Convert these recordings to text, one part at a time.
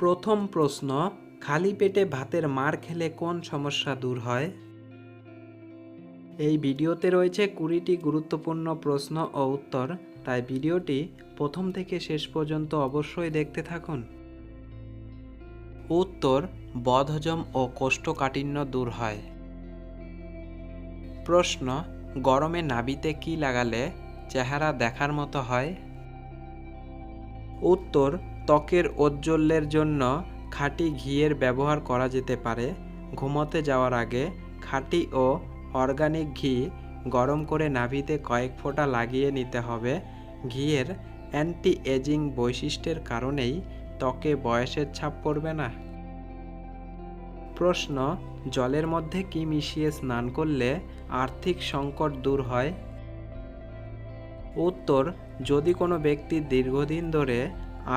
প্রথম প্রশ্ন, খালি পেটে ভাতের মার খেলে কোন সমস্যা দূর হয়? এই ভিডিওতে রয়েছে কুড়িটি গুরুত্বপূর্ণ প্রশ্ন ও উত্তর, তাই ভিডিওটি প্রথম থেকে শেষ পর্যন্ত অবশ্যই দেখতে থাকুন। উত্তর, বদহজম ও কোষ্ঠকাঠিন্য দূর হয়। প্রশ্ন, গরমে নাবিতে কি লাগালে চেহারা দেখার মতো হয়? উত্তর ত্বকের ঔজ্জ্বল্যের জন্য খাঁটি ঘিয়ের ব্যবহার করা যেতে পারে। ঘুমোতে যাওয়ার আগে খাঁটি ও অর্গানিক ঘি গরম করে নাভিতে কয়েক ফোঁটা লাগিয়ে নিতে হবে। ঘিয়ের অ্যান্টি এজিং বৈশিষ্ট্যের কারণেই ত্বকে বয়সের ছাপ পড়বে না। প্রশ্ন, জলের মধ্যে কি মিশিয়ে স্নান করলে আর্থিক সংকট দূর হয়? উত্তর, যদি কোনো ব্যক্তি দীর্ঘদিন ধরে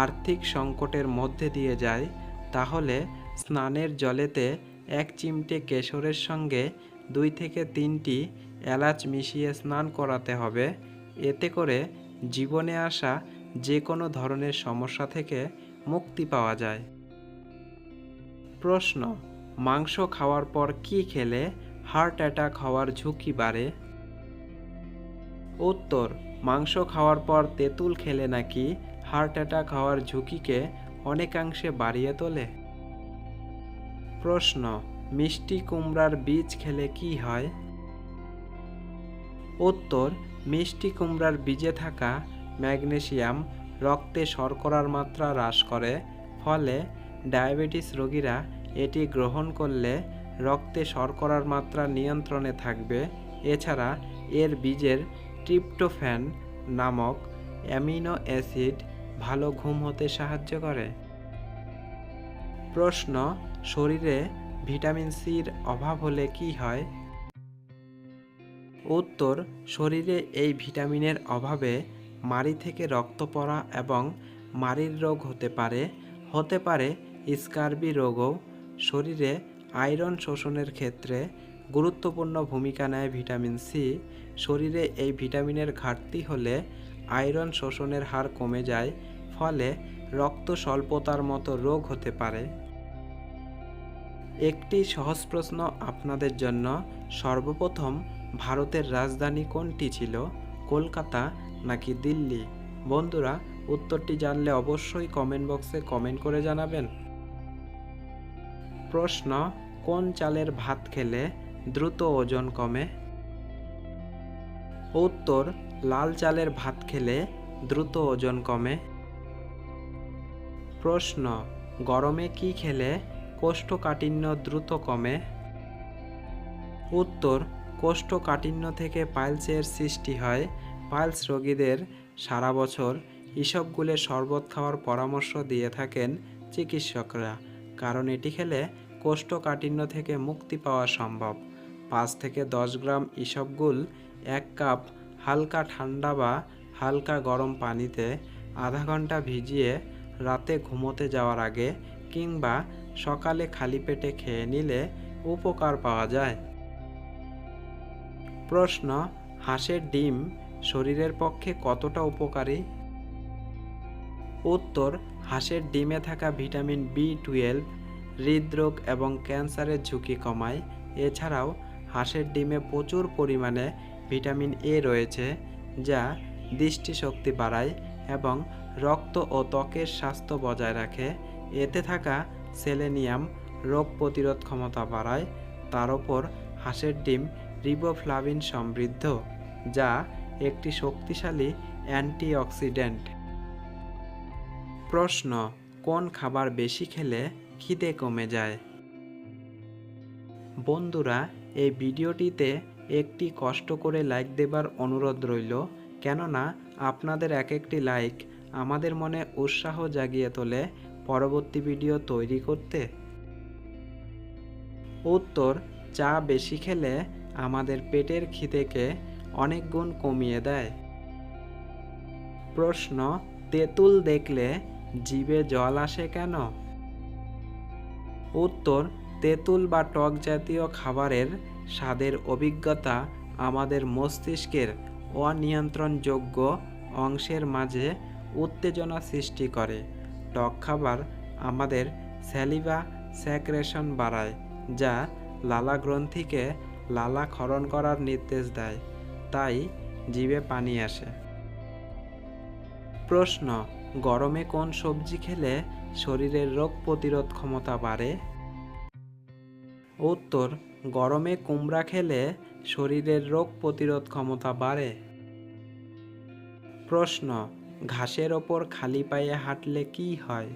আর্থিক সংকটের মধ্যে দিয়ে যায়, তাহলে স্নানের জলেতে এক চিমটে কেশরের সঙ্গে দুই থেকে তিনটি এলাচ মিশিয়ে স্নান করাতে হবে। এতে করে জীবনে আসা যে কোনো ধরনের সমস্যা থেকে মুক্তি পাওয়া যায়। প্রশ্ন, মাংস খাওয়ার পর কি খেলে হার্ট অ্যাটাক হওয়ার ঝুঁকি বাড়ে? উত্তর, মাংস খাওয়ার পর তেঁতুল খেলে নাকি হার্ট অ্যাটাক হওয়ার ঝুঁকিকে অনেকাংশে বাড়িয়ে তোলে। প্রশ্ন, মিষ্টি কুমড়ার বীজ খেলে কি হয়? উত্তর, মিষ্টি কুমড়ার বীজে থাকা ম্যাগনেসিয়াম রক্তে শর্করার মাত্রা হ্রাস করে, ফলে ডায়াবেটিস রোগীরা এটি গ্রহণ করলে রক্তে শর্করার মাত্রা নিয়ন্ত্রণে থাকবে। এছাড়া এর বীজের ট্রিপ্টোফ্যান নামক অ্যামিনো অ্যাসিড ভালো ঘুম হতে সাহায্য করে? প্রশ্ন, শরীরে ভিটামিন সির অভাব হলে কি হয়? উত্তর, শরীরে এই ভিটামিনের অভাবে মাড়ি থেকে রক্ত পড়া এবং মাড়ির রোগ হতে পারে। হতে পারে স্কার্বি রোগও। শরীরে আয়রন শোষণের ক্ষেত্রে গুরুত্বপূর্ণ ভূমিকা নেয় ভিটামিন সি শরীরে এই ভিটামিনের ঘাটতি হলে আয়রন শোষণের হার কমে যায় ফলে রক্ত স্বল্পতার মতো রোগ হতে পারে। একটি সহজ প্রশ্ন আপনাদের জন্য। সর্বপ্রথম, ভারতের রাজধানী কোনটি ছিল? কলকাতা নাকি দিল্লি? বন্ধুরা, উত্তরটি জানলে অবশ্যই কমেন্ট বক্সে কমেন্ট করে জানাবেন। প্রশ্ন, কোন চালের ভাত খেলে দ্রুত ওজন কমে? উত্তর, লাল চালের ভাত খেলে দ্রুত ওজন কমে। প্রশ্ন, গরমে কি খেলে কোষ্ঠকাঠিন্য দ্রুত কমে? উত্তর, কোষ্ঠকাঠিন্য থেকে পাইলসের সৃষ্টি হয়। পাইলস রোগীদের সারা বছর ইসবগুলের শরবত খাওয়ার পরামর্শ দিয়ে থাকেন চিকিৎসকরা, কারণ এটি খেলে কোষ্ঠকাঠিন্য থেকে মুক্তি পাওয়া সম্ভব। পাঁচ থেকে দশ গ্রাম ইসবগুল, এক কাপ হালকা ঠান্ডা বা হালকা গরম পানিতে আধা ঘণ্টা ভিজিয়ে রাতে ঘুমোতে যাওয়ার আগে কিংবা সকালে খালি পেটে খেয়ে নিলে উপকার পাওয়া যায়। প্রশ্ন, হাঁসের ডিম শরীরের পক্ষে কতটা উপকারী? উত্তর, হাঁসের ডিমে থাকা ভিটামিন বি টুয়েলভ হৃদরোগ এবং ক্যান্সারের ঝুঁকি কমায়। এছাড়াও, হাঁসের ডিমে প্রচুর পরিমাণে ভিটামিন এ রয়েছে, যা দৃষ্টিশক্তি বাড়ায় এবং রক্ত ও ত্বকের স্বাস্থ্য বজায় রাখে। এতে থাকা সেলেনিয়াম রোগ প্রতিরোধ ক্ষমতা বাড়ায়। তার ওপর হাঁসের ডিম রিবোফ্লাভিন সমৃদ্ধ, যা একটি শক্তিশালী অ্যান্টিঅক্সিডেন্ট। প্রশ্ন, কোন খাবার বেশি খেলে খিদে কমে যায়? বন্ধুরা, এই ভিডিওটিতে একটি কষ্ট করে লাইক দেবার অনুরোধ রইল। কেননা আপনাদের এক একটি লাইক আমাদের মনে উৎসাহ জাগিয়ে তোলে পরবর্তী ভিডিও তৈরি করতে। উত্তর, চা বেশি খেলে আমাদের পেটের খিদেকে অনেক গুণ কমিয়ে দেয়। প্রশ্ন, তেঁতুল দেখলে জিভে জল আসে কেন? উত্তর, তেঁতুল বা টক জাতীয় খাবারের স্বাদের অভিজ্ঞতা আমাদের মস্তিষ্কের অনিয়ন্ত্রণযোগ্য অংশের মাঝে উত্তেজনা সৃষ্টি করে। টক খাবার আমাদের স্যালিভা স্যাক্রেশন বাড়ায়, যা লালা গ্রন্থিকে লালা ক্ষরণ করার নির্দেশ দেয়, তাই জীবে পানি আসে। প্রশ্ন, গরমে কোন সবজি খেলে শরীরের রোগ প্রতিরোধ ক্ষমতা বাড়ে? উত্তর, গরমে কুমড়া খেলে শরীরের রোগ প্রতিরোধ ক্ষমতা বাড়ে। প্রশ্ন, ঘাসের ওপর খালি পায়ে হাঁটলে কি হয়?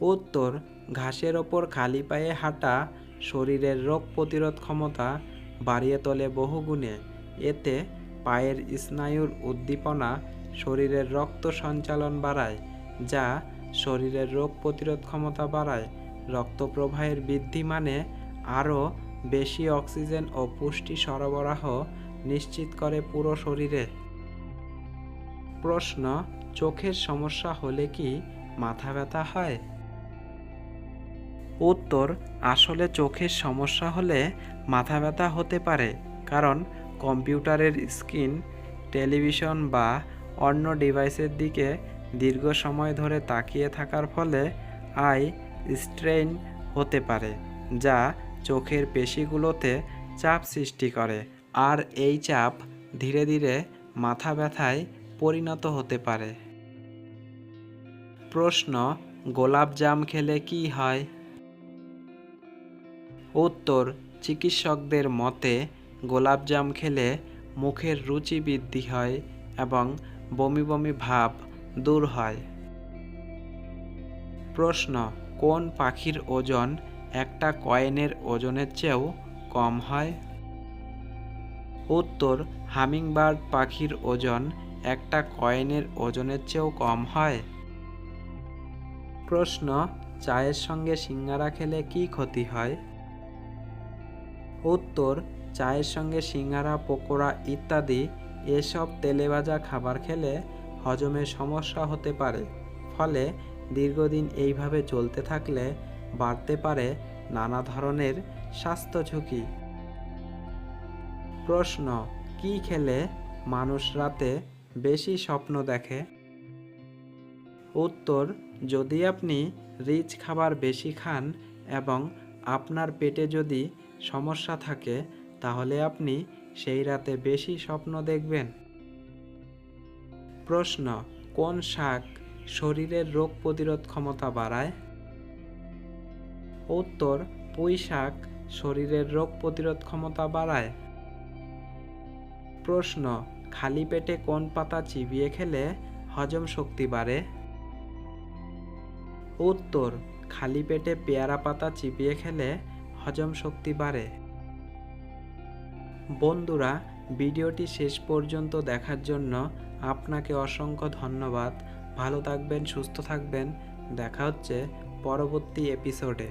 উত্তর, ঘাসের ওপর খালি পায়ে হাঁটা শরীরের রোগ প্রতিরোধ ক্ষমতা বাড়িয়ে তোলে বহুগুণে। এতে পায়ের স্নায়ুর উদ্দীপনা শরীরের রক্ত সঞ্চালন বাড়ায়, যা শরীরের রোগ প্রতিরোধ ক্ষমতা বাড়ায়। রক্ত প্রবাহের বৃদ্ধি মানে আরও বেশি অক্সিজেন ও পুষ্টি সরবরাহ নিশ্চিত করে পুরো শরীরে। প্রশ্ন, চোখের সমস্যা হলে কি মাথা ব্যথা হয়? উত্তর, আসলে চোখের সমস্যা হলে মাথা ব্যথা হতে পারে, কারণ কম্পিউটারের স্ক্রিন, টেলিভিশন বা অন্য ডিভাইসের দিকে দীর্ঘ সময় ধরে তাকিয়ে থাকার ফলে আই স্ট্রেইন হতে পারে, যা চোখের পেশিগুলোতে চাপ সৃষ্টি করে আর এই চাপ ধীরে ধীরে মাথা ব্যথায় পরিণত হতে পারে। প্রশ্ন, গোলাপ জাম খেলে কি হয়? উত্তর, চিকিৎসকদের মতে গোলাপজাম খেলে মুখের রুচি বৃদ্ধি হয় এবং বমি বমি ভাব দূর হয়। প্রশ্ন, কোন পাখির ওজন একটা কয়েনের ওজনের চেয়েও কম হয়। উত্তর, হামিংবার্ড পাখির ওজন একটা কয়েনের ওজনের চেয়েও কম হয়। প্রশ্ন, চায়ের সঙ্গে সিঙ্গারা খেলে কি ক্ষতি হয়? উত্তর, চায়ের সঙ্গে সিঙ্গারা, পকোড়া ইত্যাদি এসব তেলেভাজা খাবার খেলে হজমের সমস্যা হতে পারে। ফলে দীর্ঘদিন এইভাবে চলতে থাকলে বাড়তে পারে নানা ধরনের স্বাস্থ্য ঝুঁকি। প্রশ্ন, কি খেলে মানুষ রাতে বেশি স্বপ্ন দেখে? উত্তর, যদি আপনি রিচ খাবার বেশি খান এবং আপনার পেটে যদি সমস্যা থাকে, তাহলে আপনি সেই রাতে বেশি স্বপ্ন দেখবেন। প্রশ্ন, কোন শাক শরীরের রোগ প্রতিরোধ ক্ষমতা বাড়ায়? উত্তর পুঁই শাক শরীরের রোগ প্রতিরোধ ক্ষমতা বাড়ায়। প্রশ্ন, খালি পেটে কোন পাতা চিবিয়ে খেলে হজম শক্তি বাড়ে? উত্তর, খালি পেটে পেয়ারা পাতা চিবিয়ে খেলে হজম শক্তি বাড়ে। বন্ধুরা, ভিডিওটি শেষ পর্যন্ত দেখার জন্য আপনাকে অসংখ্য ধন্যবাদ। ভালো থাকবেন, সুস্থ থাকবেন। দেখা হচ্ছে পরবর্তী এপিসোডে